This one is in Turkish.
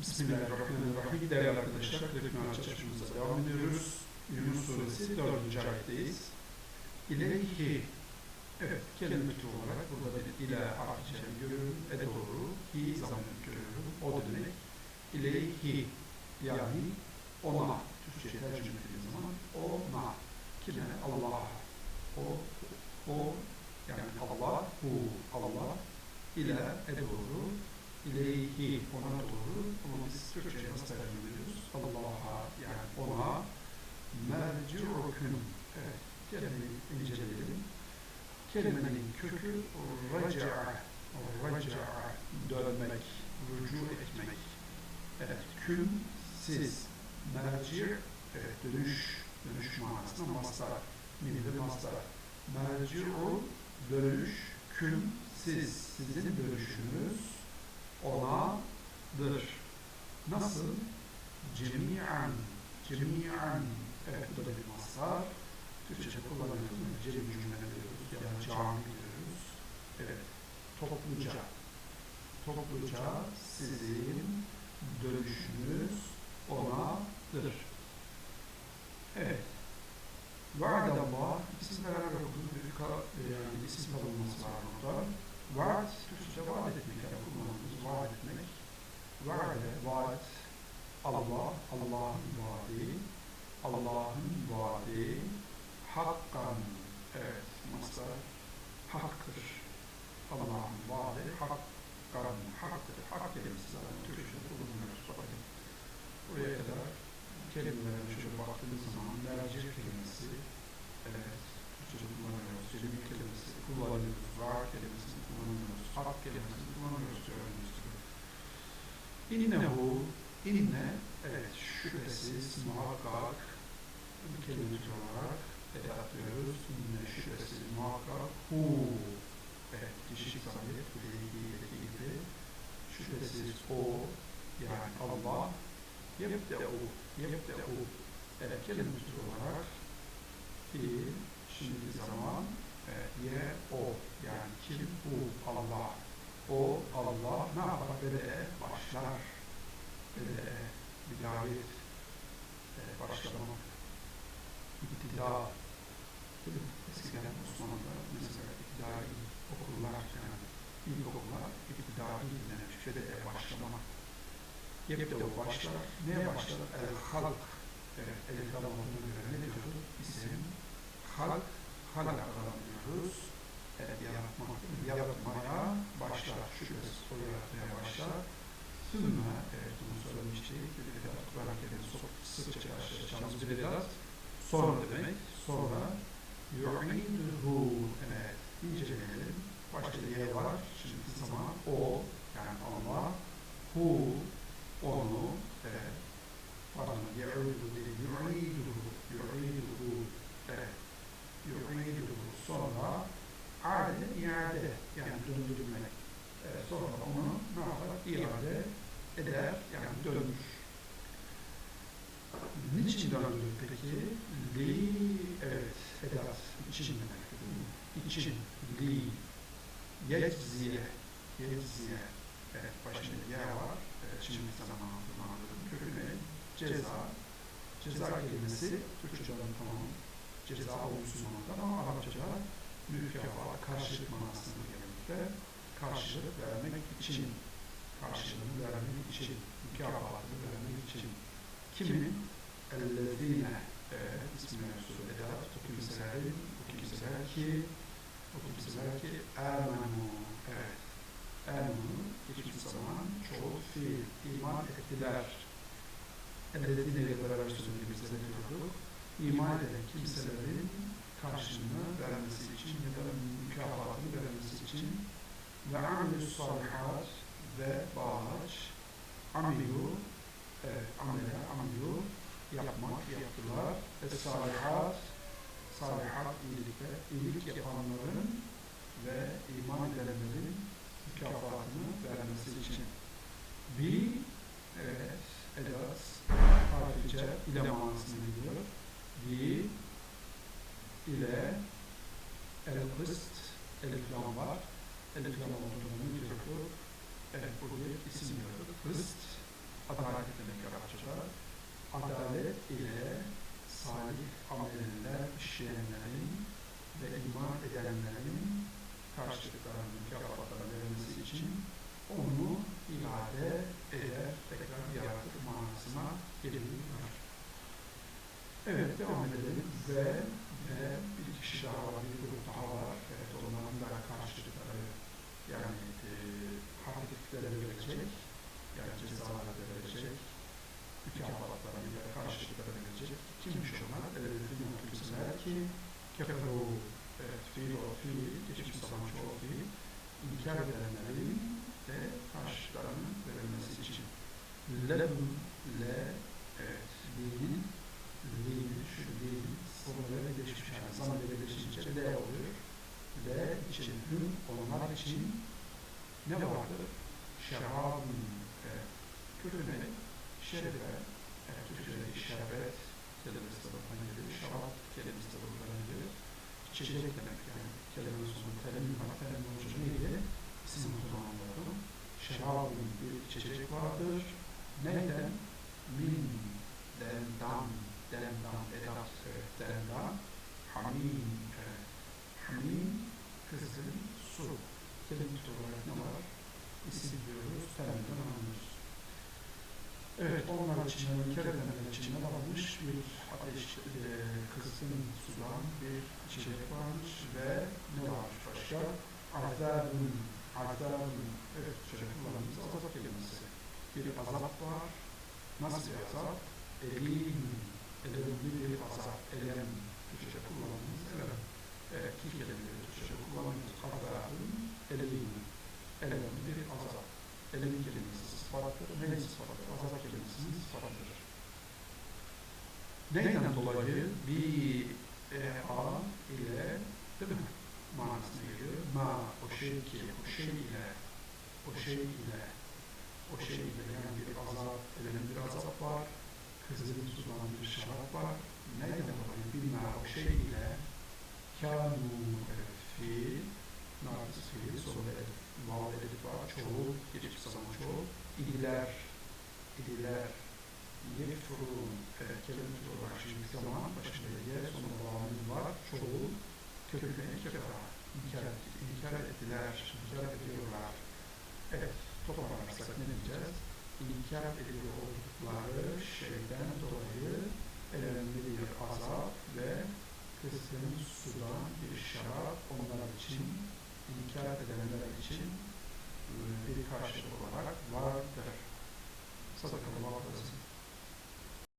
Bismillahirrahmanirrahim. Değerli arkadaşlar, Kırıknar çalışmamıza devam ediyoruz. Yunus Suresi 4. ayetteyiz. İleyhi Evet, kelimeti olarak burada bir ila harfi görüyorum. E doğru, hi zamanı görüyorum. O demek. İleyhi yani ona. Türkçe tercüme ettiğimiz zaman ona. Kime? Allah. O, o yani Allah, hu, Allah. İla, e doğru. İleyhi, ona doğru. Ama biz Türkçe'ye nasıl tercüme ediyoruz? Allah'a yani ona. Merci'uküm. Evet, kelimeyi inceleyelim. Kelimenin kökü raca'a, raca'a, dönmek, rücu etmek. Evet, küm, siz, merci, evet, dönüş, dönüş manasında mastar, mimli mastar. Merci'u, dönüş, küm, siz, sizin dönüşünüz onadır. Nasıl? Cemi'an, cemi'an, evet, bu da bir mastar. Türkçe'de kullanıyoruz. Cem cümle diyoruz ya da cami diyoruz. Evet. Topluca. Topluca sizin dönüşünüz onadır. Evet. Vaadallah ikisini beraber okuduğum bir ka- yani isim kalınması var burada. Vaad, Türkçe vaat etmek yani kullandığımız vaat Vaade, vaat, Allah, Allah'ın vaadi, Allah'ın vaadi, hakkan, evet, mastar, haktır. Allah'ın vaadi, hakkan, haktır. Hak kelimesi zaten Türkçe'de kullanılıyor. Bakın, buraya kadar kelimelere şöyle baktığımız zaman mercer kelimesi, evet, Türkçe'de kullanıyoruz. Cemil kelimesi kullanıyoruz. Var kelimesini kullanıyoruz. Hak kelimesini kullanıyoruz gibi. İnnehu, inne, evet, şüphesiz, muhakkak, bir kelime olarak edat diyoruz. İnne şüphesiz, muhakkak, hu, evet, dişi zahir, bu ilgili gibi, şüphesiz o, yani Allah, yebde'u, yebde'u, evet, kelime olarak, fiil, şimdi zaman, ye, o, yani kim, hu, Allah, o, Allah, ne yapar? Bede'e başlar, Bede'e, bidayet, e, başlamak, iktida, eskiden Osmanlı'da mesela iktidai okullar, yani ilkokullar, iktidai denen Bede'e başlamak. Yepte o başlar, neye başlar? El halk, evet, el kalabalığına göre ne diyordu? İsim, halk, halak diyoruz. Evet, yaratmak, yaratmaya başlar, şüphesiz o yaratmaya başlar. Sümme, evet bunu söylemiştik, Vedat, Kur'an kelimesi sıkça karşılaşacağımız bir Vedat. Sonra demek, sonra yu'iduhu, evet, inceleyelim. Başta ye var, şimdi zaman o, yani Allah, hu, onu, evet, pardon, yu'idu değil, yu'iduhu, yu'iduhu, evet, yu'iduhu, sonra ade, iade, yani döndürmek. Evet, sonra onu ne yapar? İade eder, yani dönür. Niçin döndür peki? Li, evet, edat, için demek. İçin, li, yecziye, yecziye, evet, başında ya var, evet, şimdi zamanında mağdurun köküne, ceza, ceza kelimesi, Türkçe tamam, ceza olumsuz manada ama Arapçada mükafat, karşılık manasında gelmekte, karşılık vermek için, karşılığını vermek için, mükafatını vermek için. Kimin? Ellezine, evet, ismine usul edat, o kimselerin, o kimseler ki, o kimseler ki, amenu, evet, amenu, geçmiş zaman, çoğu fiil, iman ettiler. Ellezine ile beraber söylediğimizde ne diyorduk? İman eden kimselerin karşılığını vermesi için ya da mükafatını vermesi için ve amilü salihat ve bağış amilu evet, amele, amilu yapmak, yaptılar ve salihat salihat iyilikle iyilik yapanların ve iman edenlerin mükafatını vermesi için. Bir evet, edat harfice ile manasına geliyor bir ile el-kıst, el-ikram var. El-ikram olduğunu diyorduk? Evet, bu bir isim diyorduk. Kıst, adalet demek Arapçada. Adalet ile salih ameller işleyenlerin ve iman edenlerin karşılıklarının mükafatlarını verilmesi için onu iade eder, tekrar yaratır manasına geliyorlar. Evet, devam edelim. Ve, ve bir kişi daha var, bir grup daha var. Evet, onların da karşılıkları yani e, hafiflere verecek, yani cezalar verecek, mükafatlarıyla karşılıkları verecek. Kimmiş onlar? Elbette kimseler ki keferu, evet, fiil o fiil, geçmiş zaman çoğu fiil, inkar edenlerin de karşılıklarının verilmesi için. Lebun, le, evet, dinin, din, şu din, sonlara geçmiş, yani zaman birleşince le oluyor. Hüm, onlar için ne vardır? Şerabın, evet, kötüne, şerife, evet, Türkçe'de şerbet kelimesi de buradan geliyor, şarap kelimesi de buradan geliyor. İçecek demek yani, kelimenin sonunda terim var, terim olunca neydi? İsim kullanılıyor. Şerabın bir içecek vardır. Neyden? Min, demdan, demdan, edat, evet, demdan, hamim, evet. Hamim, kızgın, su. Kelime olarak ne var? İsim diyoruz, terimden anlıyoruz. Evet, onlar için, inkar edenler için alınmış bir ateş, e, kızgın sudan bir içecek varmış ve ne varmış başka? Azabın, azabın, evet, şöyle kullandığımız azap kelimesi. Bir azap var. Nasıl bir azap? Elim, elemli bir azap, elem, Türkçe kullandığımız elem. Evet, iki kelimeleri Türkçe kullandığımız azabın, elim, elemli bir azap. Elem kelimesi sıfattır, neyin sıfattır? Azap kelimesinin sıfattıdır. Neyden dolayı bir e, a ile değil mi? manasına geliyor. Ma o şey ki, o şey ile, o şey ile, o şey ile yani bir azap, elenen bir azap var. Kızılın tutulan bir şarap var. Neyden dolayı bir ma o şey ile kânu evet, fiil, nafis fiil, sonunda elif, vav elif var, çoğul, geçmiş zaman çoğul, idiler, idiler, evet, kelime olarak şimdi zaman başında ye, sonunda vav'ın var, çoğul, köküne kefa, inkar, inkar ettiler, inkar ediyorlar. Evet, toparlarsak ne diyeceğiz? İnkar ediyor oldukları şeyden dolayı elemli bir azap ve kızgın sudan bir şarap onlar için, inkar edenler için bir karşılık olarak vardır. Sadakallahu aleyhi ve.